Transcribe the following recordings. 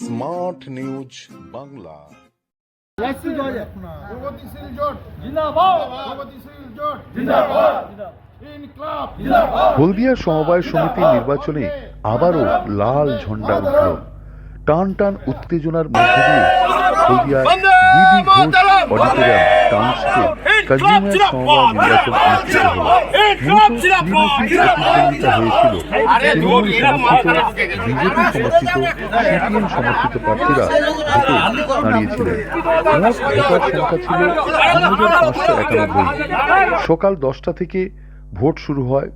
Smart news Bangla. হলদিয়া সমবায় সমিতির নির্বাচনে আবারও লাল ঝন্ডা উঠল টান টান উত্তেজনার মধ্য দিয়ে হলদিয়ার বিবি ঘোষ অডিটোরিয়াম টাউনশিপে সমবায় নির্বাচন অনুষ্ঠিত হয়েছিল সমর্থিত বিজেপি সমর্থিত সিপিএম সমর্থিত প্রার্থীরা ভোটে দাঁড়িয়েছিলেন মোট ভোটার সংখ্যা ছিল দুই পাঁচশো একানব্বই সকাল দশটা থেকে ভোট শুরু হয়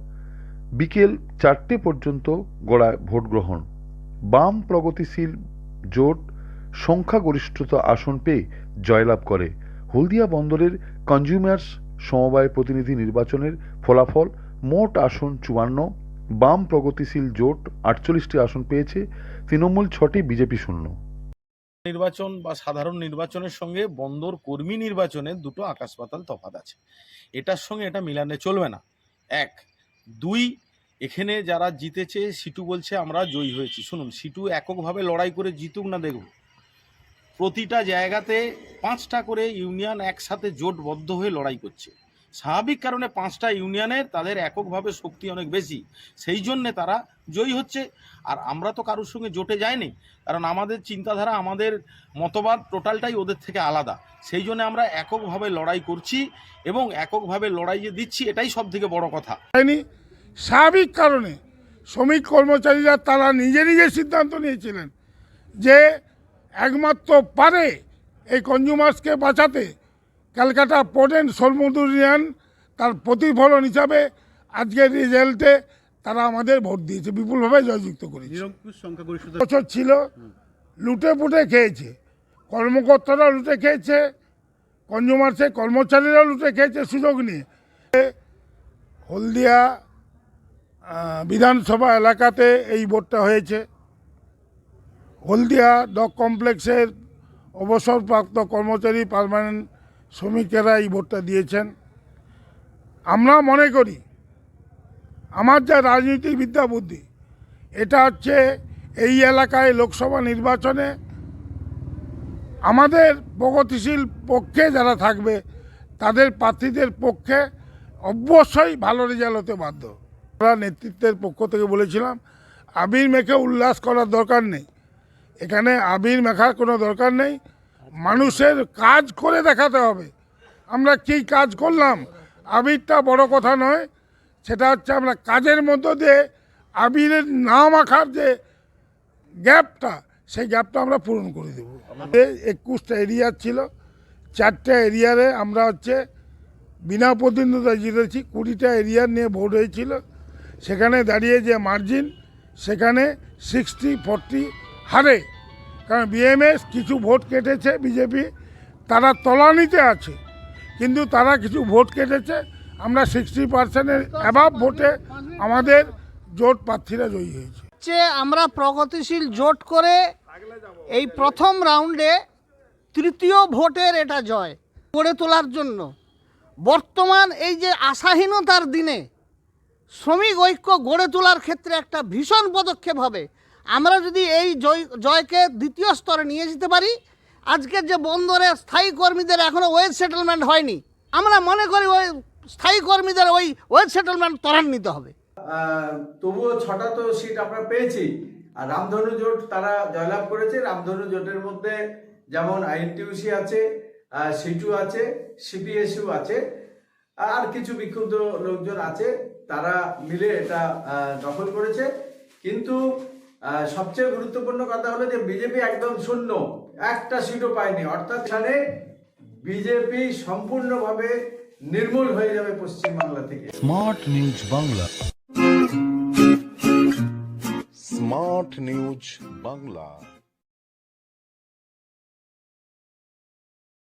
বিকেল চারটে পর্যন্ত গড়ায় ভোট গ্রহণ বাম প্রগতিশীল জোট সংখ্যাগরিষ্ঠতা আসন পেয়ে জয়লাভ করে হলদিয়া বন্দরের কনজিউমার্স সমবায় প্রতিনিধি নির্বাচনের ফলাফল মোট আসন চুয়ান্ন, বাম প্রগতিশীল জোট আটচল্লিশটি আসন পেয়েছে, তৃণমূল ছটি, বিজেপি শূন্য। নির্বাচন বা সাধারণ নির্বাচনের সঙ্গে বন্দর কর্মী নির্বাচনে দুটো আকাশ পাতাল তফাৎ আছে। এটার সঙ্গে এটা মিলানে চলবে না। এক, দুই, এখানে যারা জিতেছে, সিটু বলছে আমরা জয়ী হয়েছি। শুনুন, সিটু এককভাবে লড়াই করে জিতুক না দেখুন প্রতিটা জায়গাতে পাঁচটা করে ইউনিয়ন একসাথে জোটবদ্ধ হয়ে লড়াই করছে। স্বাভাবিক কারণে পাঁচটা ইউনিয়নের তাদের এককভাবে শক্তি অনেক বেশি, সেই জন্যে তারা জয়ী হচ্ছে। আর আমরা তো কারোর সঙ্গে জোটে যাইনি, কারণ আমাদের চিন্তাধারা, আমাদের মতবাদ টোটালটাই ওদের থেকে আলাদা। সেই জন্য আমরা এককভাবে লড়াই করছি এবং এককভাবে লড়াই যে দিচ্ছি, এটাই সব থেকে বড় কথা। স্বাভাবিক কারণে শ্রমিক কর্মচারীরা তারা নিজে নিজে সিদ্ধান্ত নিয়েছিলেন যে একমাত্র পারে এই কনজিউমার্সকে বাঁচাতে ক্যালকাটা পোর্ট অ্যান্ড সমুদ্র তার প্রতিফলন হিসাবে আজকের রেজাল্টে তারা আমাদের ভোট দিয়েছে বিপুলভাবে জয়যুক্ত করেছে। বছর ছিল লুটে পুটে খেয়েছে কর্মকর্তারা লুটে খেয়েছে কনজিউমার্সের কর্মচারীরাও লুটে খেয়েছে সুযোগ নিয়ে। হলদিয়া বিধানসভা এলাকাতে এই ভোটটা হয়েছে। হলদিয়া ডক কমপ্লেক্সের অবসরপ্রাপ্ত কর্মচারী পারমানেন্ট শ্রমিকেরা এই ভোটটা দিয়েছেন। আমরা মনে করি, আমার যা রাজনীতির বিদ্যা বুদ্ধি, এটা হচ্ছে এই এলাকায় লোকসভা নির্বাচনে আমাদের প্রগতিশীল পক্ষে যারা থাকবে, তাদের প্রার্থীদের পক্ষে অবশ্যই ভালো রেজাল্ট হতে বাধ্য। আমরা নেতৃত্বের পক্ষ থেকে বলেছিলাম, আবির মেখে উল্লাস করার দরকার নেই। এখানে আবির মেখার কোনো দরকার নেই। মানুষের কাজ করে দেখাতে হবে। আমরা কী কাজ করলাম? আবিরটা বড় কথা নয়। সেটা হচ্ছে আমরা কাজের মধ্য দিয়ে আবিরের না মাখার যে গ্যাপটা, সেই গ্যাপটা আমরা পূরণ করে দেব। একুশটা এরিয়া ছিল। চারটা এরিয়ারে আমরা হচ্ছে বিনা প্রতিদ্বন্দ্বিতা জিতেছি। কুড়িটা এরিয়ার নিয়ে ভোট হয়েছিল। সেখানে দাঁড়িয়ে যে মার্জিন সেখানে সিক্সটি ফোরটি হারে, কারণ বিএমএস কিছু ভোট কেটেছে বিজেপি তারা তলানিতে আছে। কিন্তু তারা কিছু ভোট কেটেছে, আমরা সিক্সটি পার্সেন্টের অ্যাভাব ভোটে আমাদের জোট প্রার্থীরা জয়ী হয়েছে। হচ্ছে আমরা প্রগতিশীল জোট করে এই প্রথম রাউন্ডে তৃতীয় ভোটের এটা জয় গড়ে তোলার জন্য, বর্তমান এই যে আশাহীনতার দিনে শ্রমিক ঐক্য গড়ে তোলার ক্ষেত্রে একটা ভীষণ পদক্ষেপ হবে। আমরা যদি এই জয়, জয়কে দ্বিতীয় স্তরে নিয়ে যেতে পারি, আজকের যে বন্দরে স্থায়ী কর্মীদের এখনও ওয়েজ সেটেলমেন্ট হয়নি, আমরা মনে করি ওই স্থায়ী কর্মীদের ওই ওয়েজ সেটেলমেন্ট ত্বরান্বিত হবে। তবুও ছটা তো সিট আমরা পেয়েছি। আর রামধনু জোট, তারা জয়লাভ করেছে। রামধনু জোটের মধ্যে যেমন আইএনটিউসি আছে সিটু আছে, সিপিএসইউ আছে, আর কিছু বিক্ষুব্ধ লোকজন আছে, তারা মিলে এটা দখল করেছে। কিন্তু সবচেয়ে গুরুত্বপূর্ণ কথা হলো যে বিজেপি একদম শূন্য, একটা সিটও পায়নি। অর্থাৎ এখানে বিজেপি সম্পূর্ণভাবে নির্মূল হয়ে যাবে পশ্চিমবাংলা থেকে। Smart news Bangla. Smart news Bangla.